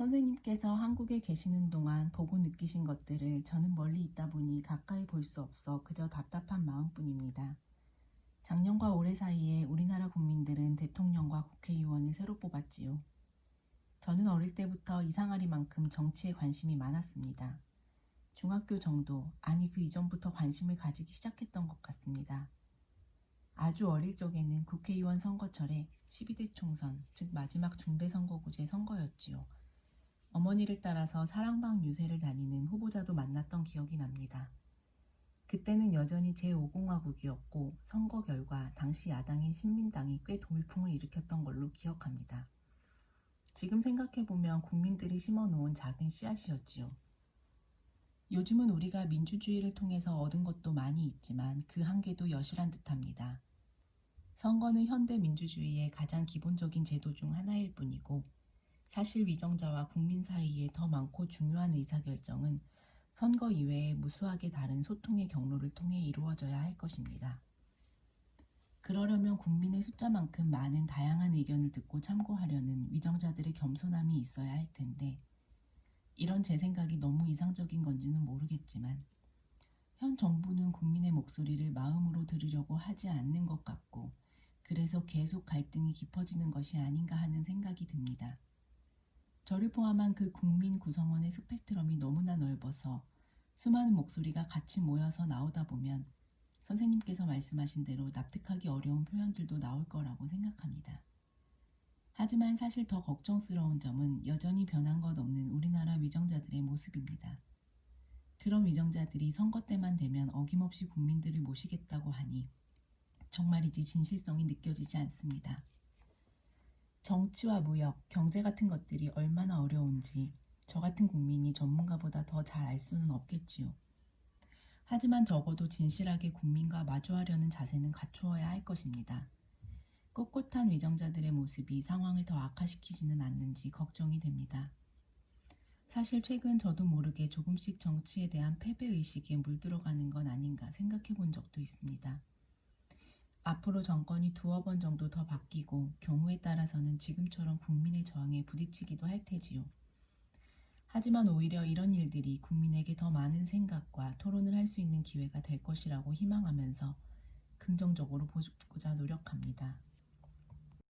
선생님께서 한국에 계시는 동안 보고 느끼신 것들을 저는 멀리 있다 보니 가까이 볼 수 없어 그저 답답한 마음뿐입니다. 작년과 올해 사이에 우리나라 국민들은 대통령과 국회의원을 새로 뽑았지요. 저는 어릴 때부터 이상하리만큼 정치에 관심이 많았습니다. 중학교 정도, 아니 그 이전부터 관심을 가지기 시작했던 것 같습니다. 아주 어릴 적에는 국회의원 선거철에 12대 총선, 즉 마지막 중대선거구제 선거였지요. 어머니를 따라서 사랑방 유세를 다니는 후보자도 만났던 기억이 납니다. 그때는 여전히 제5공화국이었고 선거 결과 당시 야당인 신민당이 꽤 돌풍을 일으켰던 걸로 기억합니다. 지금 생각해보면 국민들이 심어놓은 작은 씨앗이었지요. 요즘은 우리가 민주주의를 통해서 얻은 것도 많이 있지만 그 한계도 여실한 듯합니다. 선거는 현대 민주주의의 가장 기본적인 제도 중 하나일 뿐이고 사실 위정자와 국민 사이에 더 많고 중요한 의사결정은 선거 이외에 무수하게 다른 소통의 경로를 통해 이루어져야 할 것입니다. 그러려면 국민의 숫자만큼 많은 다양한 의견을 듣고 참고하려는 위정자들의 겸손함이 있어야 할 텐데 이런 제 생각이 너무 이상적인 건지는 모르겠지만 현 정부는 국민의 목소리를 마음으로 들으려고 하지 않는 것 같고 그래서 계속 갈등이 깊어지는 것이 아닌가 하는 생각이 듭니다. 저를 포함한 그 국민 구성원의 스펙트럼이 너무나 넓어서 수많은 목소리가 같이 모여서 나오다 보면 선생님께서 말씀하신 대로 납득하기 어려운 표현들도 나올 거라고 생각합니다. 하지만 사실 더 걱정스러운 점은 여전히 변한 것 없는 우리나라 위정자들의 모습입니다. 그런 위정자들이 선거 때만 되면 어김없이 국민들을 모시겠다고 하니 정말이지 진실성이 느껴지지 않습니다. 정치와 무역, 경제 같은 것들이 얼마나 어려운지 저 같은 국민이 전문가보다 더 잘 알 수는 없겠지요. 하지만 적어도 진실하게 국민과 마주하려는 자세는 갖추어야 할 것입니다. 꼿꼿한 위정자들의 모습이 상황을 더 악화시키지는 않는지 걱정이 됩니다. 사실 최근 저도 모르게 조금씩 정치에 대한 패배의식에 물들어가는 건 아닌가 생각해 본 적도 있습니다. 앞으로 정권이 두어 번 정도 더 바뀌고 경우에 따라서는 지금처럼 국민의 저항에 부딪히기도 할 테지요. 하지만 오히려 이런 일들이 국민에게 더 많은 생각과 토론을 할 수 있는 기회가 될 것이라고 희망하면서 긍정적으로 보고자 노력합니다.